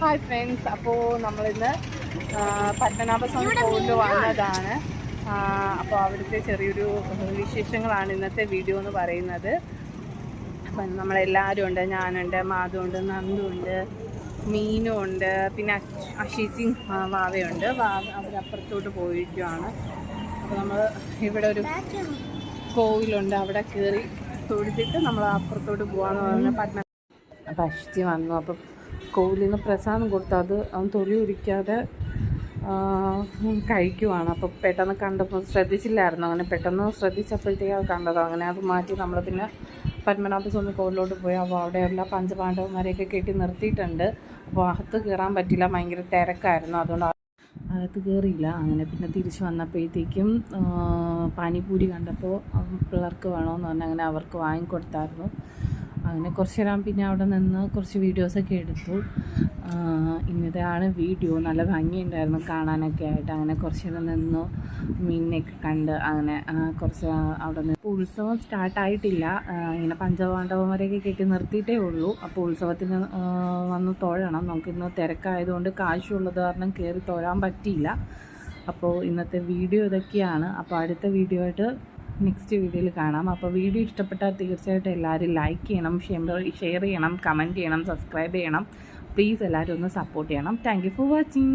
Hi friends അപ്പോൾ നമ്മളിന്ന് പത്മനാഭസ്വാമി കോവിലിൽ വന്നതാണ്. അപ്പോൾ അവിടുത്തെ ചെറിയൊരു വിശേഷങ്ങളാണ് ഇന്നത്തെ വീഡിയോ എന്ന് പറയുന്നത്. അപ്പം നമ്മളെല്ലാവരും ഉണ്ട് ഞാനുണ്ട് മാധുണ്ട് നന്ദുണ്ട് മീനും ഉണ്ട് പിന്നെ ആ, വാവയുണ്ട്. വാവ അവരപ്പുറത്തോട്ട് പോയിരിക്കുവാണ്. അപ്പോൾ നമ്മൾ ഇവിടെ ഒരു കോവിലുണ്ട് അവിടെ കയറി തൊഴുതിട്ട് നമ്മൾ അപ്പുറത്തോട്ട് പോകാമെന്ന് പറഞ്ഞാൽ പത്മ അപ്പം വന്നു. അപ്പം കോവിലിൽ നിന്ന് പ്രസാദം കൊടുത്താൽ അത് അവൻ തൊലി ഉരിക്കാതെ കഴിക്കുവാണ്. അപ്പോൾ പെട്ടെന്ന് കണ്ടപ്പോൾ ശ്രദ്ധിച്ചില്ലായിരുന്നു. അങ്ങനെ പെട്ടെന്ന് ശ്രദ്ധിച്ചപ്പോഴത്തേക്ക് അത് കണ്ടത് അങ്ങനെ അത് മാറ്റി നമ്മൾ പിന്നെ പത്മനാഭ സ്വാമി കോവിലോട്ട് പോയി. അപ്പോൾ അവിടെയുള്ള പഞ്ചപാണ്ഡവന്മാരെയൊക്കെ കെട്ടി നിർത്തിയിട്ടുണ്ട്. അപ്പോൾ അകത്ത് കയറാൻ പറ്റില്ല ഭയങ്കര തിരക്കായിരുന്നു. അതുകൊണ്ട് അകത്ത് കയറിയില്ല അങ്ങനെ പിന്നെ തിരിച്ച് വന്നപ്പോഴത്തേക്കും പാനിപൂരി കണ്ടപ്പോൾ പിള്ളേർക്ക് വേണമെന്ന് പറഞ്ഞാൽ അങ്ങനെ അവർക്ക് വാങ്ങിക്കൊടുത്തായിരുന്നു. അങ്ങനെ കുറച്ച് നേരം പിന്നെ അവിടെ നിന്ന് കുറച്ച് വീഡിയോസൊക്കെ എടുത്തു. ഇന്നതാണ് വീഡിയോ. നല്ല ഭംഗിയുണ്ടായിരുന്നു കാണാനൊക്കെ ആയിട്ട്. അങ്ങനെ കുറച്ച് നേരം നിന്നു. മീനിനെയൊക്കെ കണ്ട് അങ്ങനെ കുറച്ച് അവിടെ നിന്ന്. ഇപ്പോൾ ഉത്സവം സ്റ്റാർട്ടായിട്ടില്ല ഇങ്ങനെ പഞ്ചപാണ്ഡവന്മാരെയൊക്കെ കെട്ടി നിർത്തിയിട്ടേ ഉള്ളൂ. അപ്പോൾ ഉത്സവത്തിന് വന്ന് തൊഴണം. നമുക്കിന്ന് തിരക്കായതുകൊണ്ട് കാശുള്ളത് കാരണം കയറി തൊഴാൻ പറ്റിയില്ല. അപ്പോൾ ഇന്നത്തെ വീഡിയോ ഇതൊക്കെയാണ്. അപ്പോൾ അടുത്ത വീഡിയോ ആയിട്ട് നെക്സ്റ്റ് വീഡിയോയിൽ കാണാം. അപ്പോൾ വീഡിയോ ഇഷ്ടപ്പെട്ടാൽ തീർച്ചയായിട്ടും എല്ലാവരും ലൈക്ക് ചെയ്യണം ഷെയർ ചെയ്യണം കമന്റ് ചെയ്യണം സബ്സ്ക്രൈബ് ചെയ്യണം. പ്ലീസ് എല്ലാവരും ഒന്ന് സപ്പോർട്ട് ചെയ്യണം. Thank for watching